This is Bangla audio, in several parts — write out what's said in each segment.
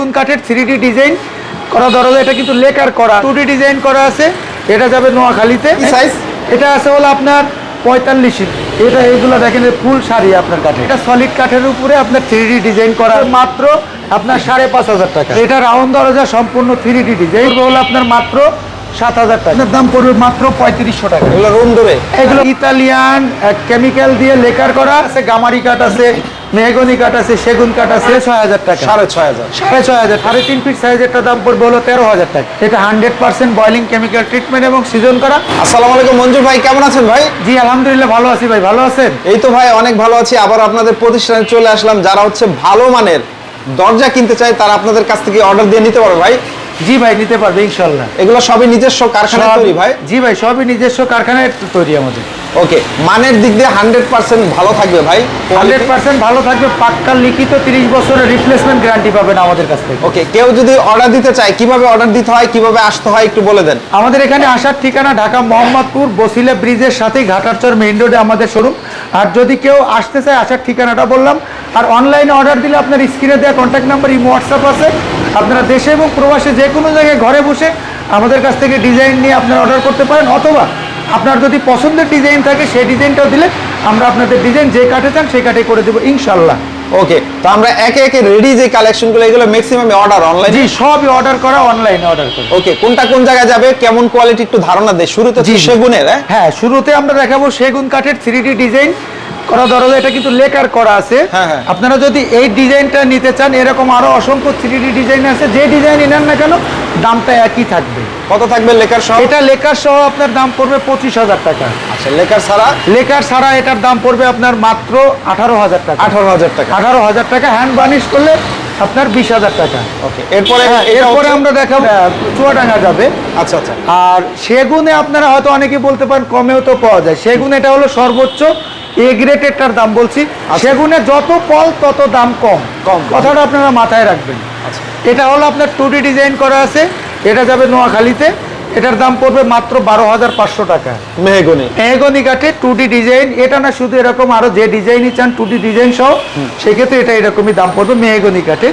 সেগুন কাঠের থ্রি ডিজাইন করা দরজা এটা কিন্তু লেকার করা টু ডিজাইন করা আছে এটা যাবে নোয়াখালীতে। size? এটা আছে হলো আপনার পঁয়তাল্লিশ এটা এইগুলো দেখেন ফুল শাড়ি আপনার কাঠে এটা সলিড কাঠের উপরে আপনার থ্রি ডিজাইন করা মাত্র আপনার সাড়ে পাঁচ হাজার টাকা। এটা রাউন্ড দরজা সম্পূর্ণ থ্রি ডি ডিজাইন হলো আপনার মাত্র সাত হাজার টাকা। দাম পড়বে মাত্র পঁয়ত্রিশশো টাকা। এগুলো রুম ধরে এগুলো ইতালিয়ান কেমিক্যাল দিয়ে লেকার করা আছে গামারি কাঠ আছে। মেহগনি কাঠ আছে সেগুন কাঠ আছে। ছয় হাজার টাকা। সাড়ে ছয় হাজার। সাড়ে ছয় হাজার সাড়ে তিন ফিট সাইজেরটা দাম পড়বে হলো তেরো হাজার টাকা। এটা hundred percent boiling chemical treatment এবং সিজন করা। আসসালামু আলাইকুম মঞ্জুর ভাই কেমন আছেন ভাই? জি আলহামদুলিল্লাহ ভালো আছি ভাই। ভালো আছেন? এই তো ভাই অনেক ভালো আছি। আবার আপনাদের প্রতিষ্ঠানে চলে আসলাম। যারা হচ্ছে ভালো মানের দরজা কিনতে চায় তারা আপনাদের কাছ থেকে অর্ডার দিয়ে নিতে পারবে ভাই। জি ভাই নিতে পারবে ইনশাল্লাহ। এগুলো সবই নিজস্ব কারখানায় তৈরি ভাই? জি ভাই সবই নিজস্ব কারখানায় তৈরি আমাদের। ওকে মানের দিক দিয়ে হান্ড্রেড পার্সেন্ট ভালো থাকবে ভাই? হান্ড্রেড পার্সেন্ট ভালো থাকবে পাক্কা লিখিত তিরিশ বছরের রিপ্লেসমেন্ট গ্যারান্টি পাবেন আমাদের কাছ থেকে। ওকে কেউ যদি অর্ডার দিতে চায় কীভাবে অর্ডার দিতে হয় কীভাবে আসতে হয় একটু বলে দেন। আমাদের এখানে আসার ঠিকানা ঢাকা মোহাম্মদপুর বসিলা ব্রিজের সাথেই ঘাটারচর মেইন রোডে আমাদের শোরুম আর যদি কেউ আসতে চায় আসার ঠিকানাটা বললাম। আর অনলাইনে অর্ডার দিলে আপনার স্ক্রিনে দেওয়া কন্ট্যাক্ট নাম্বার ইমো হোয়াটসঅ্যাপ আছে। আপনারা দেশে এবং প্রবাসে যে কোনো জায়গায় ঘরে বসে আমাদের কাছ থেকে ডিজাইন নিয়ে আপনারা অর্ডার করতে পারেন অথবা আপনার যদি পছন্দের ডিজাইন থাকে সেই ডিজাইনটাও দিলে আমরা আপনাদের ডিজাইন যে কাটে চান সেই কাটে করে দেবো ইনশাল্লাহ ওকে তো আমরা একে একে রেডি যে কালেকশনগুলো এগুলো ম্যাক্সিমাম অর্ডার অনলাইন জি সবই অর্ডার করা অনলাইনে অর্ডার করা। ওকে কোনটা কোন জায়গায় যাবে কেমন কোয়ালিটি একটু ধারণা দেয় শুরুতে জি। সেগুনের হ্যাঁ? হ্যাঁ শুরুতে আমরা দেখাবো সেগুন কাঠের থ্রি ডিজাইন করা ধরো এটা কিন্তু লেকার করা আছে হ্যাঁ, হ্যাঁ। আপনারা যদি এই ডিজাইনটা নিতে চান এরকম আরও অসংখ্য থ্রি ডিজাইন আছে যে ডিজাইন নেন না কেন দামটা একই থাকবে কত থাকবে লেকার সহ এটা লেকার সহ আপনার দাম পড়বে পঁচিশ হাজার টাকা। আচ্ছা লেকার ছাড়া? লেকার ছাড়া এটার দাম পড়বে আপনার মাত্র আঠারো হাজার টাকা। আঠারো হাজার টাকা। আঠারো হাজার টাকা হ্যান্ড বার্নিশ করলে আপনার বিশ হাজার টাকা। ওকে এরপরে হ্যাঁ, এরপরে আমরা দেখাবো আহ, চুয়াডাঙ্গা যাবে। আচ্ছা আচ্ছা। আর সেগুনে আপনারা হয়তো অনেকে বলতে পারেন কমেও তো পাওয়া যায়। সেগুন এটা হলো সর্বোচ্চ এ গ্রেডেরটার দাম বলছি। সেগুনে যত পল তত দাম কম। কম। কথাটা আপনারা মাথায় রাখবেন। আচ্ছা। এটা হলো আপনার টু ডিজাইন করা আছে। এটা যাবে নোয়াখালীতে এটার দাম পড়বে মাত্র বারো হাজার পাঁচশো টাকা। মেহগনি। মেহগনি কাঠে টু ডিজাইন এটা না শুধু এরকম আরও যে ডিজাইনই চান টু ডিজাইন সহ সেক্ষেত্রে এটা এরকমই দাম পড়বে মেহগনি কাঠে।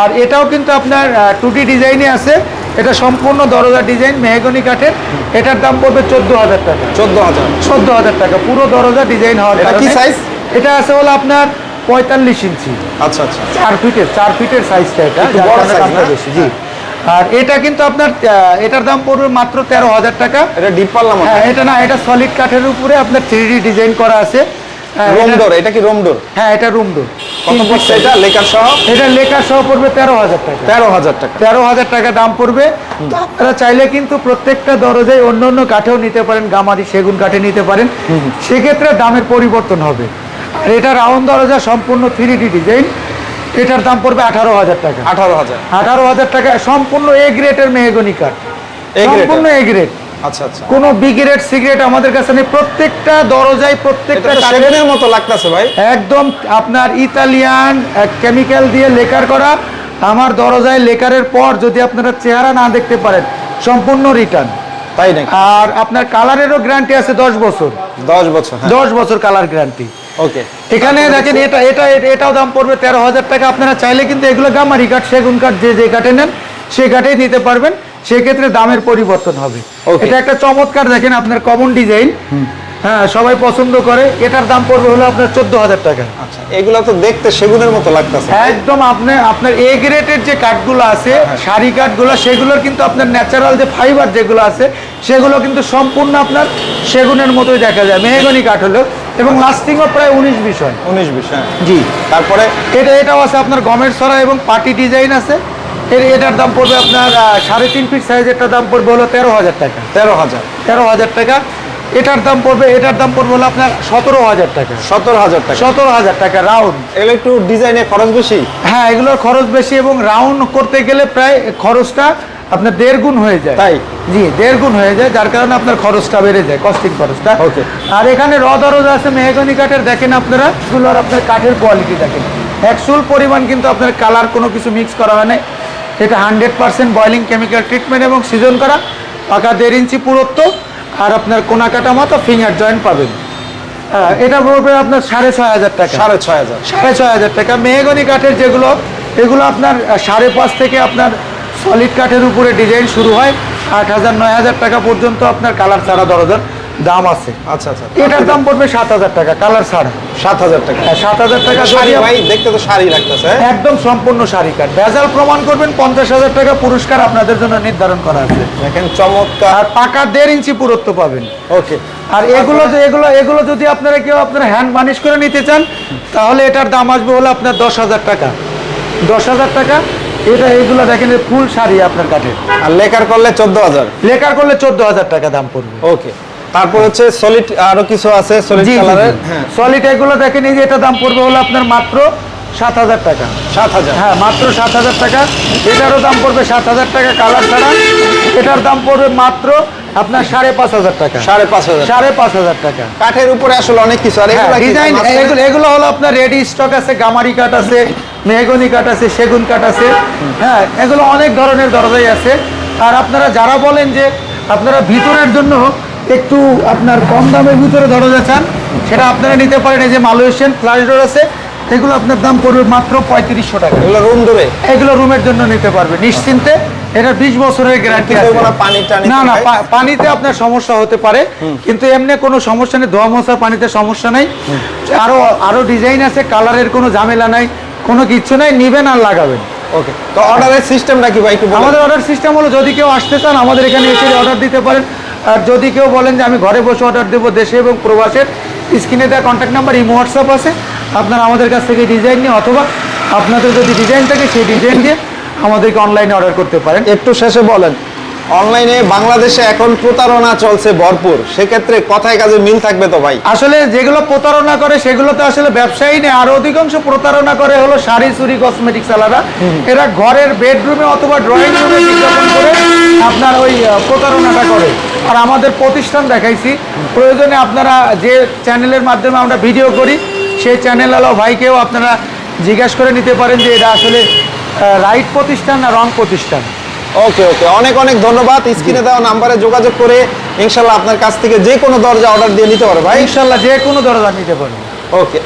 আর এটাও কিন্তু আপনার টু ডিজাইনে আছে এটা সম্পূর্ণ দরজা ডিজাইন মেহগনি কাঠের এটার দাম পড়বে চোদ্দ হাজার টাকা। চোদ্দ হাজার। চোদ্দ হাজার টাকা পুরো দরজা ডিজাইন হওয়ার কি size? এটা আছে হলো আপনার পঁয়তাল্লিশ ইঞ্চি। আচ্ছা আচ্ছা। চার ফিটের চার ফিটের সাইজটা এটা বেশি জি। আর এটা কিন্তু আপনার এটার দাম পড়বে মাত্র তেরো হাজার টাকা। এটা ডিপ পারলাম হ্যাঁ এটা না এটা সলিড কাঠের উপরে আপনার থ্রি ডিজাইন করা আছে। এটা- এটা কি হ্যাঁ এটা কত পড়ছে এটা? লেকার সহ? এটা সহ পড়বে তেরো হাজার টাকা। তেরো হাজার টাকা। তেরো হাজার টাকা দাম পড়বে। আপনারা চাইলে কিন্তু প্রত্যেকটা দরজায় অন্য অন্য কাঠেও নিতে পারেন গামারি সেগুন কাঠে নিতে পারেন। সেক্ষেত্রে দামের পরিবর্তন হবে। আর এটা রাউন্ড দরজা সম্পূর্ণ থ্রি ডিজাইন এটার দাম পড়বে আঠারো হাজার টাকা। আঠারো হাজার। আঠারো হাজার টাকা সম্পূর্ণ এ গ্রেডের মেহগনি কাঠ সম্পূর্ণ এ গ্রেড আচ্ছা আচ্ছা। কোনো বি গ্রেড সিগারেট আমাদের কাছে নেই। প্রত্যেকটা দরজায় প্রত্যেকটা তো মতো লাগতেছে ভাই। একদম আপনার ইতালিয়ান কেমিক্যাল দিয়ে লেকার করা। আমার দরজায় লেকারের পর যদি আপনারা চেহারা না দেখতে পারেন সম্পূর্ণ রিটার্ন তাই নাকি? আর আপনার কালারেরও গ্যারান্টি আছে দশ বছর। দশ বছর হ্যাঁ। দশ বছর কালার গ্যারান্টি ওকে এখানে দেখেন এটা এটা এটা- এটাও দাম পড়বে তেরো হাজার টাকা। আপনারা চাইলে কিন্তু এগুলো গামারি কাঠ সেগুন কাঠ যে যে কাঠে নেন সে কাঠেই নিতে পারবেন। সেক্ষেত্রে দামের পরিবর্তন হবে. এটা একটা চমৎকার দেখেন আপনার কমন ডিজাইন হ্যাঁ সবাই পছন্দ করে। এটার দাম পড়বে হলো আপনার চোদ্দ হাজার টাকা। আচ্ছা এগুলো তো দেখতে সেগুনের মতো লাগতেছে। একদম আপনার আপনার এ গ্রেডের যে কাঠগুলো আছে হ্যাঁ, শাড়ি কাঠগুলো সেগুলোর কিন্তু আপনার ন্যাচারাল যে ফাইবার যেগুলো আছে সেগুলো কিন্তু সম্পূর্ণ আপনার সেগুনের মতোই দেখা যায়। মেহগনি কাঠ হলো। এবং লাস্টিংও প্রায় উনিশ বিশ হয়। উনিশ বিশ হ্যাঁ। জি। তারপরে? এটা এটাও আছে আপনার গমের সরা এবং পার্টি ডিজাইন আছে। এর এটার দাম পড়বে আপনার সাড়ে তিন ফিট সাইজেরটার দাম পড়বে হলো তেরো হাজার টাকা। তেরো হাজার। তেরো হাজার টাকা। এটার দাম পড়বে এটার দাম পড়বে হলো আপনার সতেরো হাজার টাকা। সতেরো হাজার টাকা। সতেরো হাজার টাকা রাউন্ড এগুলো একটু ডিজাইনে খরচ বেশি? হ্যাঁ এগুলোর খরচ বেশি এবং রাউন্ড করতে গেলে প্রায় খরচটা আপনার দেড় গুণ হয়ে যায়। তাই? জি দেড় গুণ হয়ে যায় যার কারণে আপনার খরচটা বেড়ে যায় কস্টিং খরচটা। Okay. আর এখানে র দরজ আছে মেহগনি কাঠের দেখেন আপনারা আর আপনার কাঠের কোয়ালিটি দেখেন। একচুয়াল পরিমাণ কিন্তু আপনার কালার কোনো কিছু মিক্স করা হয় না এটা hundred percent boiling chemical treatment এবং সিজন করা পাকা দেড় ইঞ্চি পুরুত্ব আর আপনার কোনা কাটা মতো ফিঙ্গার জয়েন্ট পাবেন। হ্যাঁ, এটা পড়বে আপনার সাড়ে ছয় হাজার টাকা। সাড়ে ছয় হাজার। সাড়ে ছয় হাজার টাকা। মেহগনি কাঠের যেগুলো এগুলো আপনার সাড়ে পাঁচ থেকে আপনার সলিড কাঠের উপরে ডিজাইন শুরু হয়। আট হাজার নয় হাজার টাকা পর্যন্ত আপনার কালার ছাড়া দরজার দাম আছে। আচ্ছা আচ্ছা। এটার দাম পড়বে সাত হাজার টাকা কালার ছাড়া। সাত হাজার টাকা। হ্যাঁ, সাত হাজার টাকা শাড়ি ভাই দেখতে তো শাড়ি লাগতেছে হ্যাঁ? একদম সম্পূর্ণ শাড়ি কাঠ ভেজাল প্রমাণ করবেন পঞ্চাশ হাজার টাকা পুরস্কার আপনাদের জন্য নির্ধারণ করা আছে। দেখেন চমৎকার। আর পাকা দেড় ইঞ্চি পুরত্ব পাবেন। ওকে। আর এগুলো যে এগুলো এগুলো যদি আপনারা কেউ আপনারা হ্যান্ড মানিশ করে নিতে চান তাহলে এটার দাম আসবে হলো আপনার দশ হাজার টাকা। দশ হাজার টাকা এটা এগুলো দেখেন ফুল শাড়ি আপনার কাঠে আর লেকার করলে চোদ্দ হাজার। লেকার করলে চোদ্দ হাজার টাকা দাম পড়বে। ওকে। তারপর হচ্ছে সলিড আরও কিছু আছে সলিড কালারের? হ্যাঁ সলিড এগুলো দেখেন এই যে এটা দাম পড়বে হলো আপনার মাত্র সাত হাজার টাকা। সাত হাজার? হ্যাঁ মাত্র সাত হাজার টাকা। এটারও দাম পড়বে সাত হাজার টাকা কালার ছাড়া। এটার দাম পড়বে মাত্র আপনার সাড়ে পাঁচ হাজার টাকা। সাড়ে পাঁচ হাজার। সাড়ে পাঁচ হাজার টাকা। কাঠের উপরে আসলে অনেক কিছু আর ডিজাইন আছে? এগুলো এগুলো হলো আপনার রেডি স্টক আছে গামারি কাঠ আছে মেহগনি কাঠ আছে সেগুন কাঠ আছে হ্যাঁ এগুলো অনেক ধরনের দরজাই আছে। আর আপনারা যারা বলেন যে আপনারা ভিতরের জন্য একটু আপনার কম দামের ভিতরে দরজা চান সেটা আপনারা নিতে পারেন। এই যে মালয়েশিয়ান ফ্লাশ ডোর আছে এগুলো আপনার দাম পড়বে মাত্র পঁয়ত্রিশশো টাকা। এগুলো রুম ধরে এগুলো রুমের জন্য নিতে পারবে নিশ্চিন্তে। এটা বিশ বছরের গ্যারান্টি না না পানিতে আপনার সমস্যা হতে পারে। কিন্তু এমনি কোনো সমস্যা নেই ধোয়া মশার পানিতে সমস্যা নেই। আরও আরও ডিজাইন আছে কালারের কোনো ঝামেলা নাই। কোনো কিচ্ছু নাই নিবেন আর লাগাবেন। ওকে তো অর্ডারের সিস্টেমটা কি ভাই একটু আমাদের অর্ডার সিস্টেম হলো যদি কেউ আসতে চান আমাদের এখানে এসে অর্ডার দিতে পারেন। আর যদি কেউ বলেন যে আমি ঘরে বসে অর্ডার দেবো দেশে এবং প্রবাসের স্ক্রিনে দেওয়া কন্ট্যাক্ট নাম্বার ইমো হোয়াটসঅ্যাপ আছে। আপনারা আমাদের কাছ থেকে ডিজাইন নিয়ে অথবা আপনাদের যদি ডিজাইন থাকে সেই ডিজাইন দিয়ে আমাদেরকে অনলাইনে অর্ডার করতে পারেন। একটু শেষে বলেন অনলাইনে বাংলাদেশে এখন প্রতারণা চলছে ভরপুর। সেক্ষেত্রে কথায় কাজে মিল থাকবে তো ভাই? আসলে যেগুলো প্রতারণা করে সেগুলো তো আসলে ব্যবসায়ী নেই। আর অধিকাংশ প্রতারণা করে হলো শাড়ি চুরি কসমেটিক্স আলাদা। এরা ঘরের বেডরুমে অথবা ড্রয়িং রুমে করে আপনার ওই প্রতারণাটা করে। আর আমাদের প্রতিষ্ঠান দেখাইছি। প্রয়োজনে আপনারা যে চ্যানেলের মাধ্যমে আমরা ভিডিও করি, সেই চ্যানেল আলো ভাইকেও আপনারা জিজ্ঞাসা করে নিতে পারেন যে এটা আসলে রাইট প্রতিষ্ঠান না রং প্রতিষ্ঠান। ওকে ওকে অনেক অনেক ধন্যবাদ। স্ক্রিনে দেওয়া নাম্বারে যোগাযোগ করে ইনশাল্লাহ আপনার কাছ থেকে যে কোনো দরজা অর্ডার দিয়ে নিতে পারবে ভাই। ইনশাল্লাহ যে কোনো দরজা নিতে পারবে ওকে